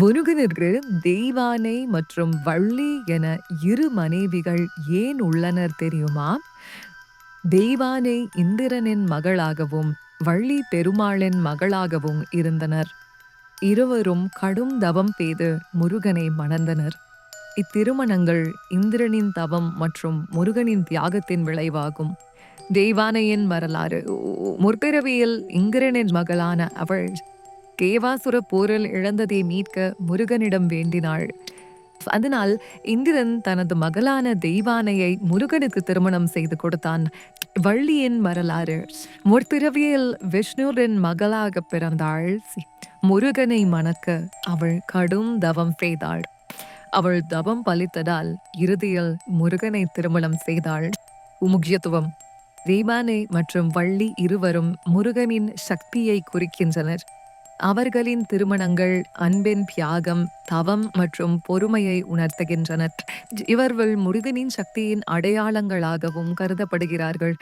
முருகனிற்கு தெய்வானை மற்றும் வள்ளி என இரு மனைவிகள் ஏன் உள்ளனர் தெரியுமா? தெய்வானை இந்திரனின் மகளாகவும் வள்ளி பெருமாளின் மகளாகவும் இருந்தனர். இருவரும் கடும் தவம் பெய்து முருகனை மணந்தனர். இத்திருமணங்கள் இந்திரனின் தவம் மற்றும் முருகனின் தியாகத்தின் விளைவாகும். தெய்வானையின் வரலாறு முற்பிறவியில் இந்திரனின் மகளான அவள் தேவாசுர போரில் இழந்ததை மீட்க முருகனிடம் வேண்டினாள். அதனால் இந்திரன் தனது மகளான தெய்வானையை முருகனுக்கு திருமணம் செய்து கொடுத்தான். வள்ளியின் வரலாறு. முற்பிறவியில் விஷ்ணுவின் மகளாக பிறந்தாள். முருகனை மணக்க அவள் கடும் தவம் செய்தாள். அவள் தவம் பலித்ததால் இறுதியில் முருகனை திருமணம் செய்தாள். முக்கியத்துவம். தெய்வானை மற்றும் வள்ளி இருவரும் முருகனின் சக்தியை குறிக்கின்றனர். அவர்களின் திருமணங்கள் அன்பின் தியாகம் தவம் மற்றும் பொறுமையை உணர்த்துகின்றனர். இவர்கள் முருகனின் சக்தியின் அடையாளங்களாகவும் கருதப்படுகிறார்கள்.